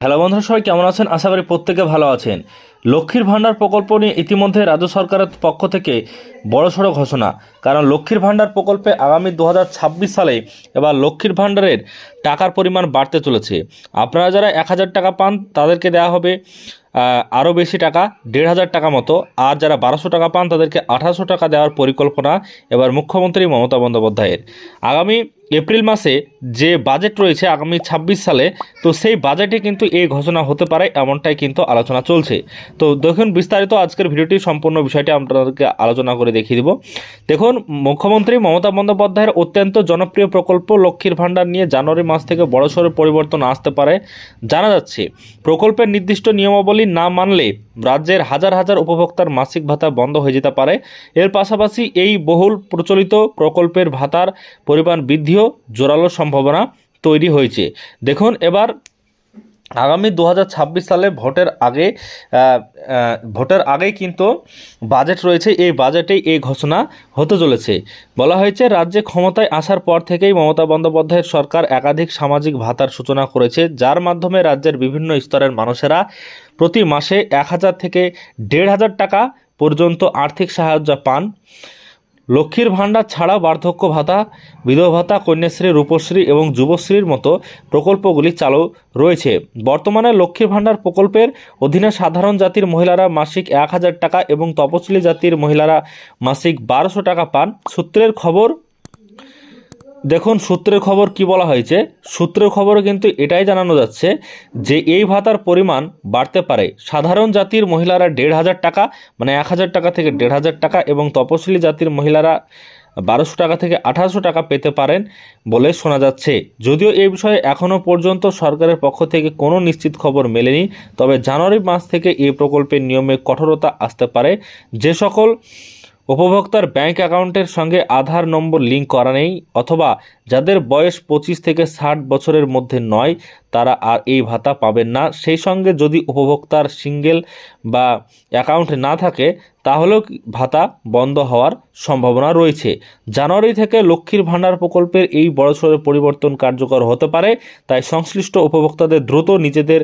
Hello বন্ধুরা, সবাই কেমন আছেন? আশা করি প্রত্যেকে ভালো আছেন। লক্ষ্মীর ভাণ্ডার প্রকল্প নিয়ে ইতিমধ্যে রাজ্য সরকারের পক্ষ থেকে বড়সড় ঘোষণা। কারণ লক্ষ্মীর ভাণ্ডার প্রকল্পে আগামী দু হাজার ছাব্বিশ সালে এবার লক্ষ্মীর ভাণ্ডারের টাকার পরিমাণ বাড়তে চলেছে। আপনারা যারা এক হাজার টাকা পান, তাদেরকে দেওয়া হবে আরও বেশি টাকা, দেড় হাজার টাকা মতো। আর যারা বারোশো টাকা পান, তাদেরকে আঠারোশো টাকা দেওয়ার পরিকল্পনা এবার মুখ্যমন্ত্রী মমতা বন্দ্যোপাধ্যায়ের। আগামী এপ্রিল মাসে যে বাজেট রয়েছে আগামী ছাব্বিশ সালে, তো সেই বাজেটে কিন্তু এই ঘোষণা হতে পারে, এমনটাই কিন্তু আলোচনা চলছে। তো দেখুন, বিস্তারিত আজকের ভিডিওটি সম্পূর্ণ বিষয়টি আপনাদেরকে আলোচনা করে দেখিয়ে দিব। দেখুন, মুখ্যমন্ত্রী মমতা বন্দ্যোপাধ্যায়ের অত্যন্ত জনপ্রিয় প্রকল্প লক্ষ্মীর ভাণ্ডার নিয়ে জানুয়ারি মাস থেকে বড়সড় পরিবর্তন আসতে পারে জানা যাচ্ছে। প্রকল্পের নির্দিষ্ট নিয়মাবলী না মানলে রাজ্যের হাজার হাজার উপভোক্তার মাসিক ভাতা বন্ধ হয়ে যেতে পারে। এর পাশাপাশি এই বহুল প্রচলিত প্রকল্পের ভাতার পরিমাণ বৃদ্ধিও জোরালো সম্ভাবনা তৈরি হয়েছে। দেখুন, এবার আগামী দু হাজার ছাব্বিশ সালে ভোটের আগে ভোটের আগেই কিন্তু বাজেট রয়েছে, এই বাজেটেই এই ঘোষণা হতে চলেছে। বলা হয়েছে, রাজ্যে ক্ষমতায় আসার পর থেকেই মমতা বন্দ্যোপাধ্যায়ের সরকার একাধিক সামাজিক ভাতার সূচনা করেছে, যার মাধ্যমে রাজ্যের বিভিন্ন স্তরের মানুষেরা প্রতি মাসে এক হাজার থেকে দেড় হাজার টাকা পর্যন্ত আর্থিক সাহায্য পান। লক্ষ্মীর ভাণ্ডার ছাড়া বার্ধক্য ভাতা, বিধবা ভাতা, কন্যাশ্রী, রূপশ্রী এবং যুবশ্রীর মতো প্রকল্পগুলি চালু রয়েছে। বর্তমানে লক্ষ্মীর ভাণ্ডার প্রকল্পের অধীনে সাধারণ জাতির মহিলারা মাসিক এক হাজার টাকা এবং তপশিলি জাতির মহিলারা মাসিক বারোশো টাকা পান। সূত্রের খবর দেখুন, সূত্রের খবর কি বলা হয়েছে? সূত্রের খবরে কিন্তু এটাই জানানো যাচ্ছে যে এই ভাতার পরিমাণ বাড়তে পারে। সাধারণ জাতির মহিলারা দেড় হাজার টাকা মানে এক হাজার টাকা থেকে দেড় হাজার টাকা এবং তপশিলি জাতির মহিলারা বারোশো টাকা থেকে আঠারোশো টাকা পেতে পারেন বলে শোনা যাচ্ছে। যদিও এই বিষয়ে এখনও পর্যন্ত সরকারের পক্ষ থেকে কোনো নিশ্চিত খবর মেলেনি, তবে জানুয়ারি মাস থেকে এই প্রকল্পের নিয়মে কঠোরতা আসতে পারে। যে সকল উপভোক্তার ব্যাংক অ্যাকাউন্টের সঙ্গে আধার নম্বর লিঙ্ক করা নেই অথবা যাদের বয়স পঁচিশ থেকে ষাট বছরের মধ্যে নয়, তারা আর এই ভাতা পাবেন না। সেই সঙ্গে যদি উপভোক্তার সিঙ্গেল বা অ্যাকাউন্ট না থাকে, তাহলেও ভাতা বন্ধ হওয়ার সম্ভাবনা রয়েছে। জানুয়ারি থেকে লক্ষ্মীর ভাণ্ডার প্রকল্পের এই বড়সড় পরিবর্তন কার্যকর হতে পারে, তাই সংশ্লিষ্ট উপভোক্তাদের দ্রুত নিজেদের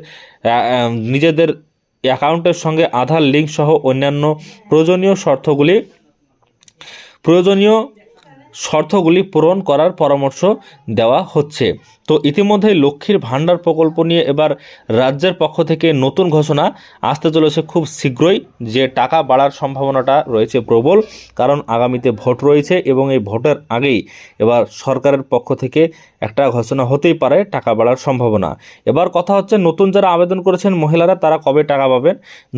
নিজেদের অ্যাকাউন্টের সঙ্গে আধার লিঙ্ক সহ অন্যান্য প্রয়োজনীয় শর্তগুলি প্রয়োজনীয় শর্তগুলি পূরণ করার পরামর্শ দেওয়া হচ্ছে। তো ইতিমধ্যে লক্ষ্মীর ভাণ্ডার প্রকল্প নিয়ে এবার রাজ্যের পক্ষ থেকে নতুন ঘোষণা। আসতে চলেছে খুব শীঘ্রই যে টাকা বাড়ার সম্ভাবনাটা রয়েছে প্রবল, কারণ আগামীতে ভোট রয়েছে এবং এই ভোটের আগেই এবার সরকারের পক্ষ থেকে একটা ঘোষণা হতেই পারে টাকা বাড়ার সম্ভাবনা। এবার কথা হচ্ছে, নতুন যারা আবেদন করেছেন মহিলারা, তারা কবে টাকা পাবেন?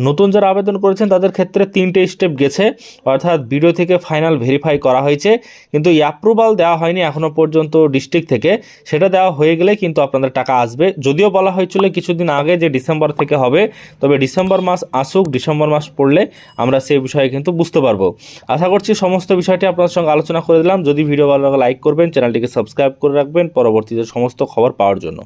নতুন যারা আবেদন করেছেন, তাদের ক্ষেত্রে তিনটে স্টেপ গেছে। অর্থাৎ ভিডিও থেকে ফাইনাল ভেরিফাই করা হয়েছে, কিন্তু অ্যাপ্রুভাল দেওয়া হয়নি এখনও পর্যন্ত ডিস্ট্রিক্ট থেকে। সেটা দেওয়া হয়ে গেলে কিন্তু আপনাদের টাকা আসবে। যদিও বলা হয়েছিল কিছুদিন আগে যে ডিসেম্বর থেকে হবে, তবে ডিসেম্বর মাস আসুক, ডিসেম্বর মাস পড়লে আমরা সেই বিষয়ে কিন্তু বুঝতে পারব। আশা করছি সমস্ত বিষয়টি আপনাদের সঙ্গে আলোচনা করে দিলাম। যদি ভিডিও ভালো লাগে, লাইক করবেন, চ্যানেলটিকে সাবস্ক্রাইব করে রাখবেন। পরবর্তীতে সমস্ত খবর পাওয়ার জন্য।